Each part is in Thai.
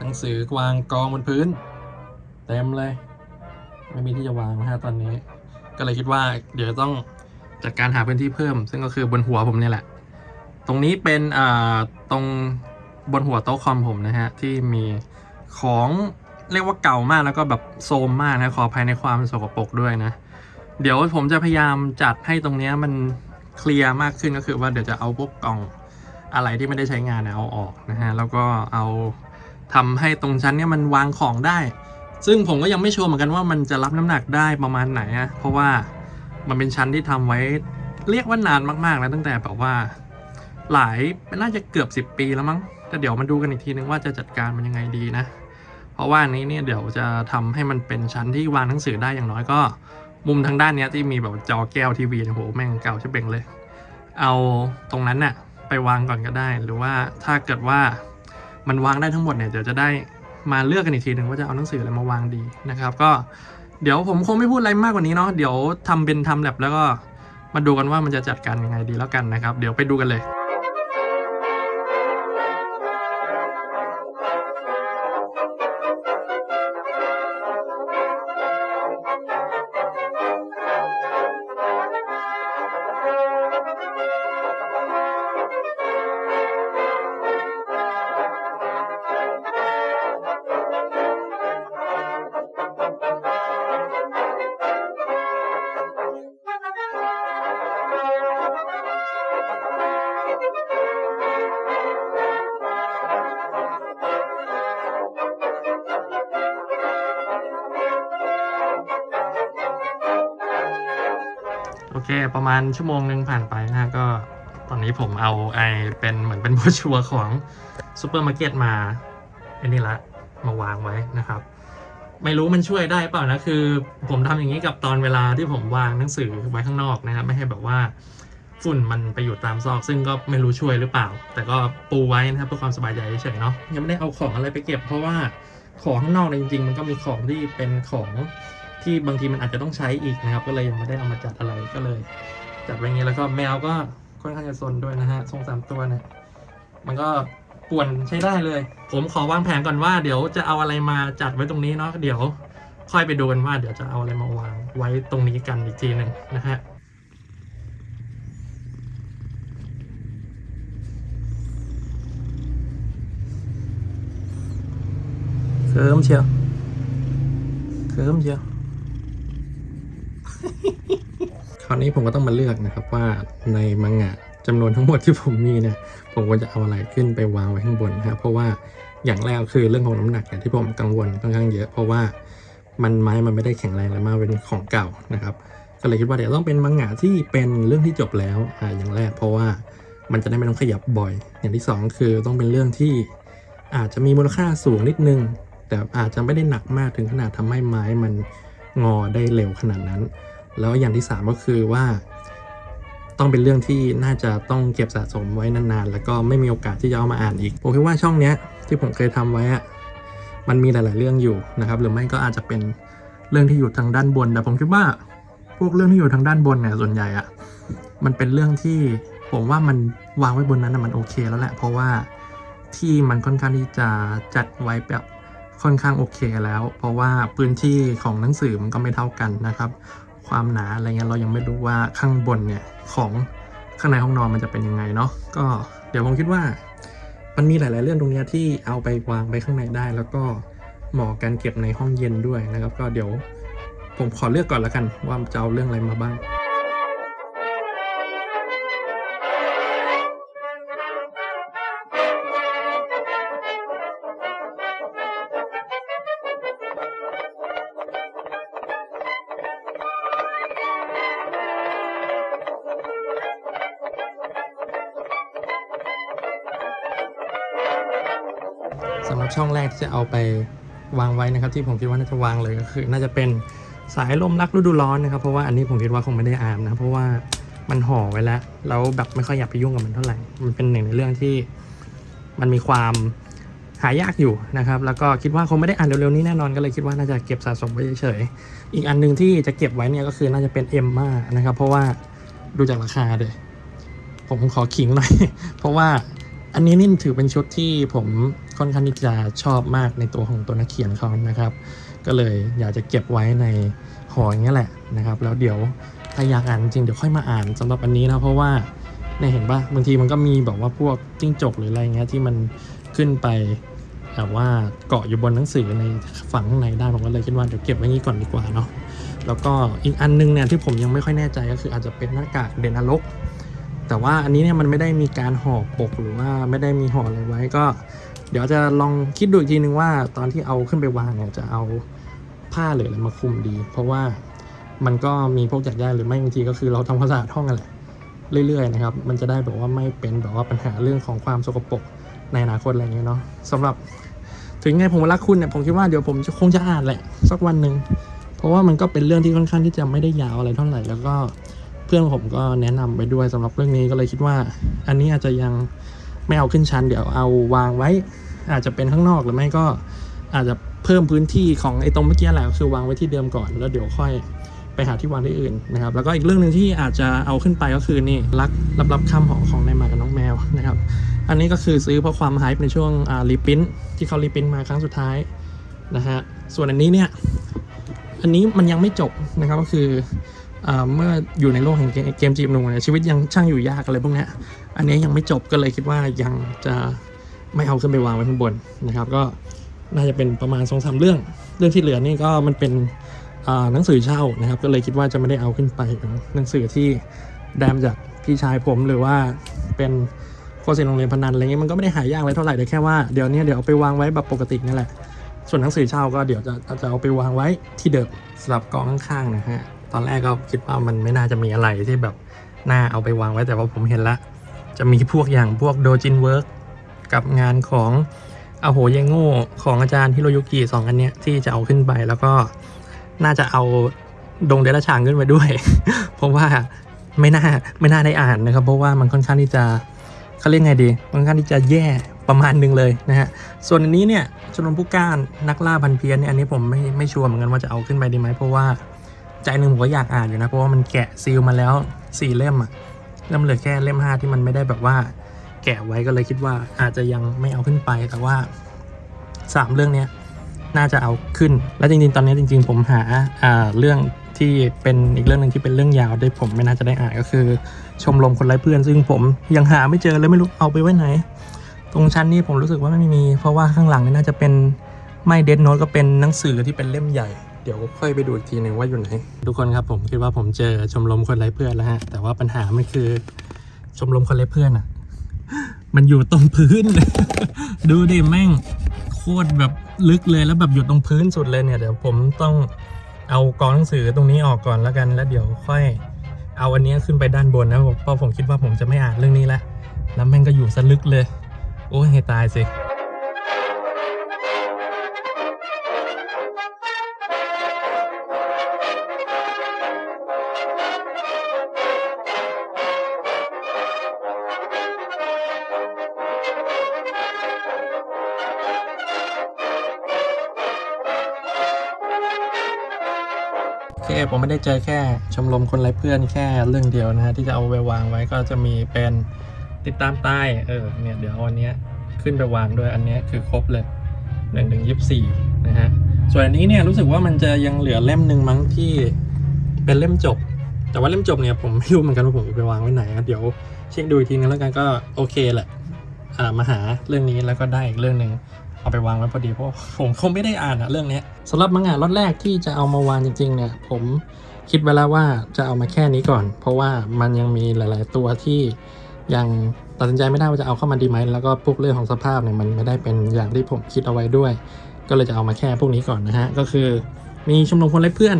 หนังสือวางกองบนพื้น เต็มเลย ไม่มีที่จะวางนะฮะตอนนี้ ก็เลยคิดว่า เดี๋ยวต้องจัดการหาพื้นที่เพิ่ม ซึ่งก็คือบนหัวผมเนี่ยแหละ ตรงนี้เป็นอ่าตรงบนหัวโต๊ะคอมผมนะฮะ ที่มีของเรียกว่าเก่ามากแล้วก็แบบโซมมากนะขออภัยในความสกปรกด้วยนะ เดี๋ยวผมจะพยายามจัดให้ตรงนี้มันเคลียร์มากขึ้นก็คือว่าเดี๋ยวจะเอาพวกกล่องอะไรที่ไม่ได้ใช้งานเอาออกนะฮะ แล้วก็เอา ทำให้ตรงชั้นเนี้ยมันวางของได้ ซึ่งผมก็ยังไม่ชัวร์เหมือนกันว่ามันจะรับน้ำหนักได้ประมาณไหนอะเพราะว่ามันเป็นชั้นที่ทำไว้ เรียกว่านานมากๆแล้วตั้งแต่แบบว่า หลายน่าจะเกือบ 10 ปีแล้วมั้งแต่เดี๋ยวมาดูกันอีกทีนึงว่าจะจัดการมันยังไงดีนะ เพราะว่านี้เนี่ยเดี๋ยวจะทำให้มันเป็นชั้นที่วางหนังสือได้อย่างน้อยก็ มุมทางด้านเนี้ยที่มีแบบจอแก้วทีวีเนี่ยโหแม่งเก่าชิบเป่งเลย เอาตรงนั้นน่ะไปวางก่อนก็ได้ หรือว่าถ้าเกิดว่า มันวางได้ทั้งหมดเนี่ยเดี๋ยวจะได้มาเลือกกันอีกทีหนึ่งว่าจะเอาหนังสืออะไรมาวางดีนะครับก็เดี๋ยวผมคงไม่พูดอะไรมากกว่านี้เนาะเดี๋ยวทำเป็นทำแลบแล้วก็มาดูกันว่ามันจะจัดการยังไงดีแล้วกันนะครับ เดี๋ยวไปดูกันเลย ประมาณชั่วโมงหนึ่งผ่านไปนะฮะก็ตอนนี้ผมเอาไอเป็นเหมือนเป็นโบรชัวของซูเปอร์มาร์เก็ตมาไอ้นี่ละมาวางไว้นะครับ ไม่รู้มันช่วยได้เปล่านะคือ ผมทำอย่างนี้กับตอนเวลาที่ผมวางหนังสือไว้ข้างนอกนะครับไม่ให้แบบว่าฝุ่นมันไปอยู่ตามซอก ซึ่งก็ไม่รู้ช่วยหรือเปล่า แต่ก็ปูไว้นะครับเพื่อความสบายใจเฉยเนาะยังไม่ได้เอาของอะไรไปเก็บ เพราะว่าของข้างนอกเนี่ยจริงๆ มันก็มีของที่เป็นของ ที่บางทีมันอาจจะต้องใช้อีกนะครับ ก็เลยยังไม่ได้เอามาจัดอะไรก็เลย จัดไว้อย่างนี้แล้วก็แมวก็ค่อนข้างจะซนด้วยนะฮะทรงสามตัวเนี่ยมันก็ป่วนใช้ได้เลย ผมขอวางแผนก่อนว่าเดี๋ยวจะเอาอะไรมาจัดไว้ตรงนี้เนาะเดี๋ยวค่อยไปดูกันว่าเดี๋ยวจะเอาอะไรมาวางไว้ตรงนี้กันอีกทีหนึ่งนะฮะเคิมเชียวเคิมเชียว ค ราวนี้ผมก็ต้องมาเลือกนะครับว่าในมังงะจำนวนทั้งหมดที่ผมมีเนี่ยผมควรจะเอาอะไรขึ้นไปวางไว้ข้างบนนะครับเพราะว่าอย่างแรกคือเรื่องของน้ำหนักเนี่ยที่ผมกังวลค่อนข้างเยอะ เพราะว่ามันไม้มันไม่ได้แข็งแรงอะไรมากเป็นของเก่านะครับ ก็เลยคิดว่าเดี๋ยวต้องเป็นมังงะที่เป็นเรื่องที่จบแล้วอ่าอย่างแรก เพราะว่ามันจะได้ไม่ต้องขยับบ่อย อย่างที่สองคือต้องเป็นเรื่องที่อาจจะมีมูลค่าสูงนิดนึง แต่อาจจะไม่ได้หนักมากถึงขนาดทำให้ไม้มันงอได้เร็วขนาดนั้น แล้วอย่างที่สามก็คือว่า ต้องเป็นเรื่องที่น่าจะต้องเก็บสะสมไว้นานๆ แล้วก็ไม่มีโอกาสที่จะเอามาอ่านอีก ผมคิดว่าช่องเนี้ยที่ผมเคยทำไว้อะมันมีหลาย ๆ เรื่องอยู่นะครับ หรือไม่ก็อาจจะเป็นเรื่องที่อยู่ทางด้านบน แต่ผมคิดว่าพวกเรื่องที่อยู่ทางด้านบนเนี่ยส่วนใหญ่อะมันเป็นเรื่องที่ผมว่ามันวางไว้บนนั้นมันโอเคแล้วแหละ เพราะว่าที่มันค่อนข้างที่จะจัดไว้แบบค่อนข้างโอเคแล้ว เพราะว่าพื้นที่ของหนังสือมันก็ไม่เท่ากันนะครับ ความหนาอะไรเงี้ยเรายังไม่รู้ว่าข้างบนเนี่ยของข้างในห้องนอนมันจะเป็นยังไงเนาะก็เดี๋ยวผมคิดว่า มันมีหลาย ๆ เรื่องตรงนี้ที่เอาไปวางไปข้างในได้ แล้วก็เหมาะกันเก็บในห้องเย็นด้วยนะครับ ก็เดี๋ยวผมขอเลือกก่อนละกันว่าจะเอาเรื่องอะไรมาบ้าง สำหรับช่องแรกที่จะเอาไปวางไว้นะครับที่ผมคิดว่าน่าจะวางเลยก็คือ น่าจะเป็นสายลมรักฤดูร้อนนะครับเพราะว่าอันนี้ผมคิดว่าคงไม่ได้อาบนะเพราะว่ามันห่อไว้แล้วแล้วแบบไม่ค่อยอยากไปยุ่งกับมันเท่าไหร่ มันเป็นหนึ่งในเรื่องที่มันมีความหายากอยู่นะครับ แล้วก็คิดว่าคงไม่ได้อ่านเร็วๆนี้แน่นอนก็เลยคิดว่าน่าจะเก็บสะสมไว้เฉยๆอีกอันหนึ่งที่จะเก็บไว้เนี่ยก็คือน่าจะเป็นเอ็มมานะครับ เพราะว่าดูจากราคาเลยผมขอขิงหน่อย เพราะว่าอันนี้นี่ถือเป็นชุดที่ผม ค่อนข้างที่จะชอบมากในตัวของตัวนักเขียนเขานะครับ ก็เลยอยากจะเก็บไว้ในหออย่างเงี้ยแหละนะครับ แล้วเดี๋ยวถ้าอยากอ่านจริงเดี๋ยวค่อยมาอ่านสำหรับอันนี้นะเพราะว่าเนี่ยเห็นปะบางทีมันก็มีแบบว่าพวกจิ้งจกหรืออะไรเงี้ยที่มันขึ้นไปแบบว่าเกาะอยู่บนหนังสือในฝั่งข้างในได้ผมก็เลยคิดว่าเดี๋ยวเก็บไว้งี้ก่อนดีกว่าเนาะแล้วก็อีกอันนึงเนี่ยที่ผมยังไม่ค่อยแน่ใจก็คืออาจจะเป็นหน้ากากเดนนรกแต่ว่าอันนี้เนี่ยมันไม่ได้มีการห่อปกหรือว่าไม่ได้มีห่ออะไรไว้ก็ เดี๋ยวจะลองคิดดูอีกทีนึงว่าตอนที่เอาขึ้นไปวางเนี่ยจะเอาผ้าหรืออะไรมาคลุมดี เพราะว่ามันก็มีพวกจากได้หรือไม่บางทีก็คือเราทำความสะอาดห้องกันแหละเรื่อยๆนะครับ มันจะได้แบบว่าไม่เป็นแบบว่าปัญหาเรื่องของความสกปรกในอนาคตอะไรเงี้ยเนาะสำหรับถึงไงผมรักคุณเนี่ยผมคิดว่าเดี๋ยวผมคงจะอ่านแหละสักวันหนึ่งเพราะว่ามันก็เป็นเรื่องที่ค่อนข้างที่จะไม่ได้ยาวอะไรเท่าไหร่ แล้วก็เพื่อนผมก็แนะนำไปด้วยสำหรับเรื่องนี้ก็เลยคิดว่า อันนี้อาจจะยัง ไม่เอาขึ้นชั้นเดี๋ยวเอาวางไว้ อาจจะเป็นข้างนอกหรือไม่ก็อาจจะเพิ่มพื้นที่ของไอ้ตรงเมื่อกี้แหละก็คือวางไว้ที่เดิมก่อนแล้วเดี๋ยวค่อยไปหาที่วางที่อื่นนะครับ แล้วก็อีกเรื่องหนึ่งที่อาจจะเอาขึ้นไปก็คือนี่รักรับรับคำขอของนายหมากับน้องแมวนะครับ อันนี้ก็คือซื้อเพราะความไฮป์ในช่วงอ่ารีพินที่เขารีพินมาครั้งสุดท้ายนะฮะส่วนอันนี้เนี่ยอันนี้มันยังไม่จบนะครับก็คืออ่าเมื่ออยู่ในโลกแห่งเกมจีบหนุ่มเนี่ยชีวิตยังช่างอยู่ยากอะไรพวกเนี้ย อันนี้ยังไม่จบก็เลยคิดว่ายังจะไม่เอาขึ้นไปวางไว้ข้างบนนะครับ ก็น่าจะเป็นประมาณสองสามเรื่อง เรื่องที่เหลือนี่ก็มันเป็นหนังสือเช่านะครับ ก็เลยคิดว่าจะไม่ได้เอาขึ้นไปหนังสือที่แดมจากพี่ชายผมหรือว่าเป็นโฆษณาโรงเรียนพนันอะไรเงี้ยมันก็ไม่ได้หายากอะไรเท่าไหร่แต่แค่ว่าเดี๋ยวนี้เดี๋ยวเอาไปวางไว้แบบปกตินี่แหละส่วนหนังสือเช่าก็เดี๋ยวจะจะเอาไปวางไว้ที่เดิมสำหรับกองข้างๆนะฮะตอนแรกก็คิดว่ามันไม่น่าจะมีอะไรที่แบบน่าเอาไปวางไว้แต่ว่าผมเห็นละ จะมีพวกอย่างพวกโดจินเวิร์กกับงานของอโหเยโง่ของอาจารย์ฮิโรยุกิสองอันเนี้ยที่จะเอาขึ้นไปแล้วก็น่าจะเอาดงเดรัจฉานขึ้นไปด้วย เพราะว่าไม่น่าไม่น่าได้อ่านนะครับ เพราะว่ามันค่อนข้างที่จะเขาเรียกไงดีค่อนข้างที่จะแย่ประมาณหนึ่งเลยนะฮะส่วนอันนี้เนี่ยชมรมผู้ก้ารนักล่าพันเพียนเนี่ยอันนี้ผมไม่ไม่ชัวร์เหมือนกันว่าจะเอาขึ้นไปดีไหมเพราะว่าใจหนึ่งผมก็อยากอ่านอยู่นะเพราะว่ามันแกะซีลมาแล้วสี่เล่มอะ ล้วเหลือแค่เล่มห้าที่มันไม่ได้แบบว่า แกะไว้ก็เลยคิดว่าอาจจะยังไม่เอาขึ้นไปแต่ว่าสามเรื่องเนี้ยน่าจะเอาขึ้น และจริงๆ ตอนนี้จริง ๆ ผมหาอ่าเรื่องที่เป็นอีกเรื่องหนึ่งที่เป็นเรื่องยาวได้ผมไม่น่าจะได้อ่านก็คือ ชมรมคนไร้เพื่อน ซึ่งผมยังหาไม่เจอเลยไม่รู้เอาไปไว้ไหน ตรงชั้นนี้ผมรู้สึกว่าไม่มี เพราะว่าข้างหลังนี่น่าจะเป็นไม่เดนโนตก็เป็นหนังสือที่เป็นเล่มใหญ่ เดี๋ยวค่อยไปดูอีกทีหนึ่งว่าอยู่ไหน ทุกคนครับผมคิดว่าผมเจอชมรมคนไร้เพื่อนแล้วฮะ แต่ว่าปัญหามันคือชมรมคนไร้เพื่อนอะมันอยู่ตรงพื้น ดูดิแม่งโคตรแบบลึกเลยแล้วแบบอยู่ตรงพื้นสุดเลยเนี่ยเดี๋ยวผมต้องเอากองหนังสือตรงนี้ออกก่อนแล้วกัน แล้วเดี๋ยวค่อยเอาอันนี้ขึ้นไปด้านบนนะเพราะผมคิดว่าผมจะไม่อ่านเรื่องนี้แล้วแล้วแม่งก็อยู่ซะลึกเลย โอ้ยให้ตายสิ ผมไม่ได้เจอแค่ชมรมคนไร้เพื่อนแค่เรื่องเดียวนะฮะที่จะเอาไปวางไว้ก็จะมีเป็นติดตามใต้เออเนี่ยเดี๋ยวเอาอันเนี้ยขึ้นไปวางด้วยอันเนี้ยคือครบเลยหนึ่งถึงยี่สิบสี่นะฮะส่วนอันนี้เนี่ยรู้สึกว่ามันจะยังเหลือเล่มหนึ่งมั้งที่เป็นเล่มจบ แต่ว่าเล่มจบเนี่ยผมไม่รู้เหมือนกันว่าผมจะไปวางไว้ไหนนะเดี๋ยวเช็คดูอีกทีนึงแล้วกันก็โอเคแหละอ่ามาหาเรื่องนี้แล้วก็ได้อีกเรื่องหนึ่ง เอาไปวางไว้พอดีเพราะผมคงไม่ได้อ่านอะเรื่องนี้ยสำหรับมังงะล็อตแรกที่จะเอามาวางจริงๆเนี่ยผมคิดไว้แล้วว่าจะเอามาแค่นี้ก่อน เพราะว่ามันยังมีหลาย ๆ ตัวที่ยังตัดสินใจไม่ได้ว่าจะเอาเข้ามาดีไหมแล้วก็พวกเรื่องของสภาพเนี่ยมันไม่ได้เป็นอย่างที่ผมคิดเอาไว้ด้วย ก็เลยจะเอามาแค่พวกนี้ก่อนนะฮะก็คือมีชมรมคนไร้เพื่อน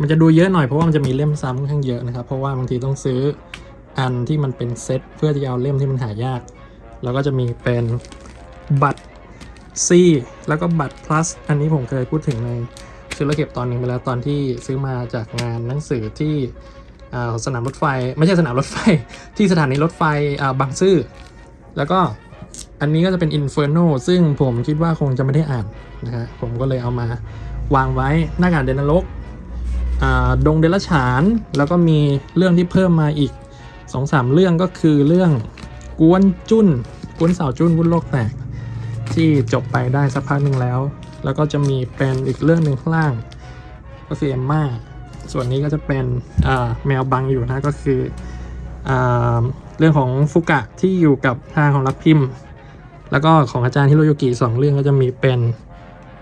มันจะดูเยอะหน่อยเพราะว่ามันจะมีเล่มซ้ำค่อนข้างเยอะนะครับเพราะว่าบางทีต้องซื้ออันที่มันเป็นเซตเพื่อจะเอาเล่มที่มันหายาก แล้วก็จะมีเป็นบัตร C แล้วก็บัตร plus อันนี้ผมเคยพูดถึงในซื้อแล้วเก็บตอนหนึ่งไปแล้วตอนที่ซื้อมาจากงานหนังสือที่สนามรถไฟ ไม่ใช่สนามรถไฟ ที่สถานีรถไฟบางซื่อ แล้วก็อันนี้ก็จะเป็น Inferno ซึ่งผมคิดว่าคงจะไม่ได้อ่านนะฮะผมก็เลยเอามาวางไว้หน้ากากเดนนรกอ่าดงเดรัจฉาน แล้วก็มีเรื่องที่เพิ่มมาอีก2-3เรื่องก็คือเรื่องกวนจุนกวนสาวจุนวุ้นโลกแตก ที่จบไปได้สักพักหนึ่งแล้ว แล้วก็จะมีเป็นอีกเรื่องหนึ่งข้างล่าง ก็คือเอมม่าส่วนนี้ก็จะเป็นแมวบังอยู่นะก็คืออเรื่องของฟุกะที่อยู่กับทางของรักพิมพ์ แล้วก็ของอาจารย์ฮิโรยุกิสองเรื่องก็จะมีเป็น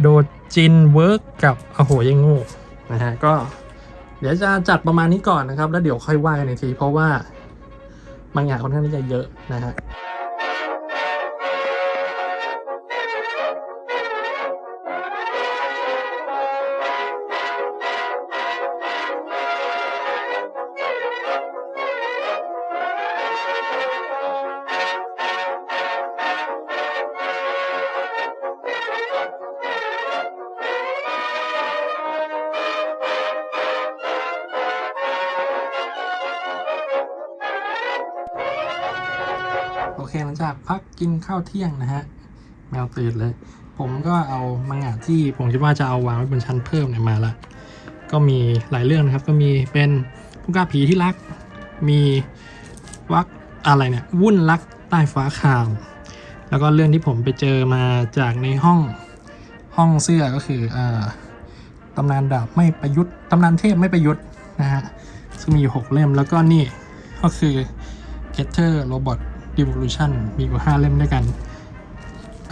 โดจินเวิร์กกับอโหยังง่นะฮะก็เดี๋ยวจะจัดประมาณนี้ก่อนนะครับ แล้วเดี๋ยวค่อยว่ากันอีกที เพราะว่ามังอย่างค่อนข้างที่จะเยอะนะฮะ เคหลังจากพักกินข้าวเที่ยงนะฮะแมวตื่นเลย ผมก็เอามังงะที่ผมคิดว่าจะเอาวางไว้บนชั้นเพิ่มเนี่ยมาละก็มีหลายเรื่องนะครับ ก็มีเป็นผู้กล้าผีที่รัก มีวักอะไรเนี่ยวุ่นรักใต้ฟ้าครามแล้วก็เรื่องที่ผมไปเจอมาจากในห้องห้องเสื้อก็คืออ่าตำนานดาบไม่ประยุทธ์ตำนานเทพไม่ประยุทธ์นะฮะซึ่งมีอยู่หกเล่มแล้วก็นี่ก็คือ Getter Robot Revolution มีอยู่5เล่มด้วยกัน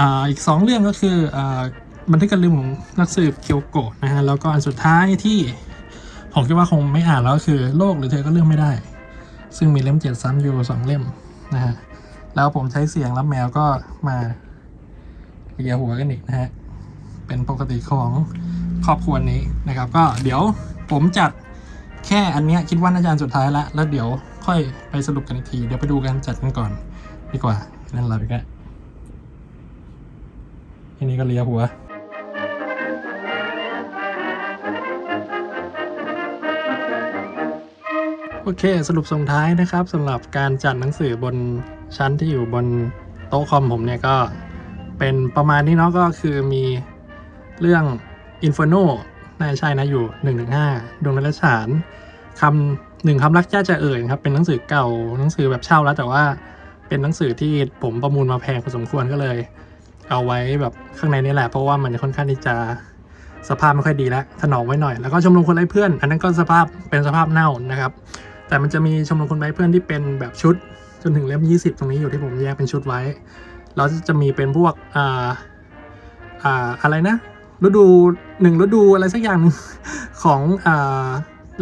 อ่าอีก 2 เรื่องก็คืออ่าบันทึกการลืมของนักสืบเคียวโกะนะฮะแล้วก็อันสุดท้ายที่ผมคิดว่าคงไม่อ่านแล้วก็คือโลกหรือเธอก็เลือกไม่ได้ ซึ่งมีเล่มเจ็ดซ้ำอยู่สองเล่มนะฮะแล้วผมใช้เสียงแล้วแมวก็มาเลียหัวกันอีกนะฮะเป็นปกติของครอบครัวนี้นะครับ ก็เดี๋ยวผมจัดแค่อันเนี้ยคิดว่าน่าจะอันสุดท้ายละแล้วเดี๋ยวค่อยไปสรุปกันอีกที เดี๋ยวไปดูกันจัดกันก่อน ดีกว่า นั่นเราไปกันทีนี้ก็เลียหัวโอเค สรุปส่งท้ายนะครับสำหรับการจัดหนังสือบนชั้นที่อยู่บนโต๊ะคอมผมเนี่ยก็เป็นประมาณนี้เนาะก็คือมีเรื่อง Inferno น่าจะใช่นะอยู่1นถึงห้าดวงนรฉานคำหนึ่งคำรักจ้าจะเอ่ยครับ เป็นหนังสือเก่าหนังสือแบบเช่าแล้วแต่ว่า เป็นหนังสือที่ผมประมูลมาแพงพอสมควรก็เลย เอาไว้แบบข้างในนี่แหละ เพราะว่ามันค่อนข้างที่จะสภาพไม่ค่อยดีแล้วถนอมไว้หน่อย แล้วก็ชมรมคนไร้เพื่อน อันนั้นก็สภาพเป็นสภาพเน่านะครับ แต่มันจะมีชมรมคนไร้เพื่อนที่เป็นแบบชุดจนถึงเล่ม20 ตรงนี้อยู่ที่ผมแยกเป็นชุดไว้ แล้วจะมีเป็นพวกอ่าอ่าอะไรนะฤดูหนึ่งฤดูอะไรสักอย่างของอ่า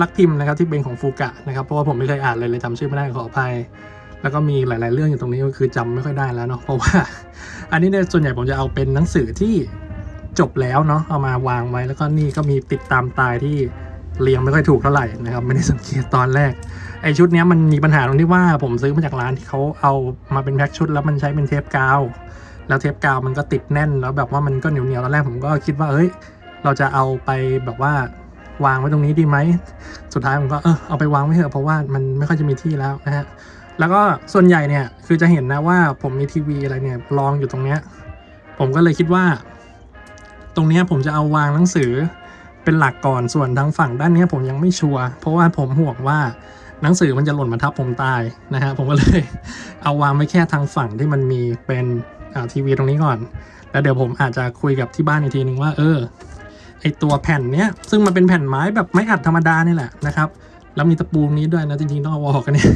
ลักพิมพ์นะครับที่เป็นของฟูกะนะครับเพราะว่าผมไม่เคยอ่านเลยเลยจำชื่อไม่ได้ขออภัย แล้วก็มีหลาย ๆ เรื่องอยู่ตรงนี้ก็คือจำไม่ค่อยได้แล้วเนาะเพราะว่า อันนี้เนี่ยส่วนใหญ่ผมจะเอาเป็นหนังสือที่จบแล้วเนาะเอามาวางไว้แล้วก็นี่ก็มีติดตามตายที่เรียงไม่ค่อยถูกเท่าไหร่นะครับไม่ได้สังเกตตอนแรกไอชุดนี้มันมีปัญหาตรงที่ว่าผมซื้อมาจากร้านที่เขาเอามาเป็นแพ็คชุดแล้วมันใช้เป็นเทปกาว แล้วเทปกาวมันก็ติดแน่นแล้วแบบว่ามันก็เหนียวเหนียวๆตอนแรกผมก็คิดว่าเอ้ยเราจะเอาไปแบบว่าวางไว้ตรงนี้ดีไหมสุดท้ายผมก็เออเอาไปวางไว้เถอะเพราะว่ามันไม่ค่อยจะมีที่แล้วนะฮะ แล้วก็ส่วนใหญ่เนี่ยคือจะเห็นนะว่าผมมีทีวีอะไรเนี่ยรองอยู่ตรงเนี้ยผมก็เลยคิดว่า ตรงเนี้ยผมจะเอาวางหนังสือเป็นหลักก่อนส่วนทางฝั่งด้านเนี้ยผมยังไม่ชัวร์เพราะว่าผมห่วงว่าหนังสือมันจะหล่นมาทับผมตายนะฮะผมก็เลยเอาวางไว้แค่ทางฝั่งที่มันมีเป็นอ่าทีวีตรงนี้ก่อน แล้วเดี๋ยวผมอาจจะคุยกับที่บ้านอีกทีนึงว่า เออไอตัวแผ่นเนี้ยซึ่งมันเป็นแผ่นไม้แบบไม้อัดธรรมดานี่แหละนะครับ แล้วมีตะปูนี้ด้วยนะจริงๆต้องเอาออกกันเนี่ย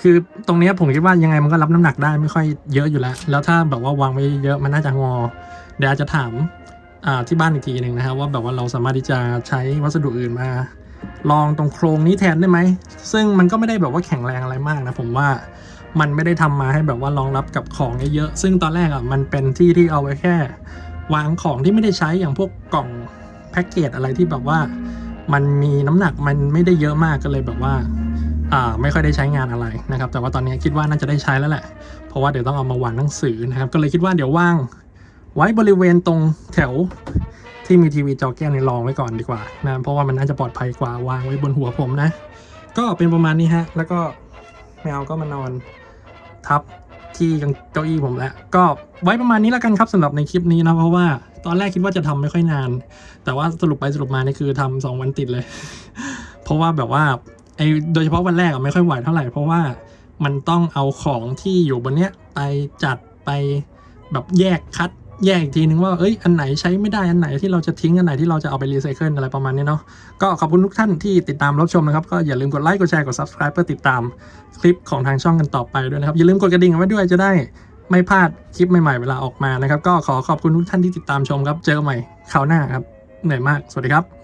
คือตรงนี้ผมคิดว่ายังไงมันก็รับน้ำหนักได้ไม่ค่อยเยอะอยู่แล้ว แล้วถ้าแบบว่าวางไว้เยอะมันน่าจะงอ เดี๋ยวอาจจะถามที่บ้านอีกทีหนึ่งนะครับว่าแบบว่าเราสามารถที่จะใช้วัสดุอื่นมา ลองตรงโครงนี้แทนได้ไหม ซึ่งมันก็ไม่ได้แบบว่าแข็งแรงอะไรมากนะผมว่ามันไม่ได้ทำมาให้แบบว่ารองรับกับของเยอะๆซึ่งตอนแรกอะมันเป็นที่ที่เอาไว้แค่ วางของที่ไม่ได้ใช้อย่างพวกกล่องแพ็กเกจอะไรที่แบบว่า มันมีน้ำหนักมันไม่ได้เยอะมากก็เลยแบบว่าอ่าไม่ค่อยได้ใช้งานอะไรนะครับ แต่ว่าตอนนี้คิดว่าน่าจะได้ใช้แล้วแหละ เพราะว่าเดี๋ยวต้องเอามาวางหนังสือนะครับ ก็เลยคิดว่าเดี๋ยวว่างไว้บริเวณตรงแถวที่มีทีวีจอแก้วเนี่ยรองไว้ก่อนดีกว่านะเพราะว่ามันน่าจะปลอดภัยกว่าวางไว้บนหัวผมนะ ก็เป็นประมาณนี้ฮะ แล้วก็แมวก็มานอนทับที่เก้าอี้ผมแล้ว ก็ไว้ประมาณนี้แล้วกันครับสำหรับในคลิปนี้นะเพราะว่า ตอนแรกคิดว่าจะทำไม่ค่อยนาน แต่ว่าสรุปไปสรุปมานี่คือทำสองวันติดเลย เพราะว่าแบบว่าไอโดยเฉพาะวันแรกอะไม่ค่อยไหวเท่าไหร่เพราะว่ามันต้องเอาของที่อยู่บนเนี้ยไปจัดไปแบบแยกคัดแยกอีกทีนึงว่าเอ้ยอันไหนใช้ไม่ได้อันไหนที่เราจะทิ้งอันไหนที่เราจะเอาไปรีไซเคิลอะไรประมาณนี้เนาะก็ขอบคุณทุกท่านที่ติดตามรับชมนะครับ ก็อย่าลืมกดไลค์กดแชร์กด subscribe เพื่อติดตามคลิปของทางช่องกันต่อไปด้วยนะครับ อย่าลืมกดกระดิ่งเอาไว้ด้วยจะได้ ไม่พลาดคลิปใหม่ๆเวลาออกมานะครับ ก็ขอขอบคุณทุกท่านที่ติดตามชมครับ เจอกันใหม่คราวหน้าครับ เหนื่อยมาก สวัสดีครับ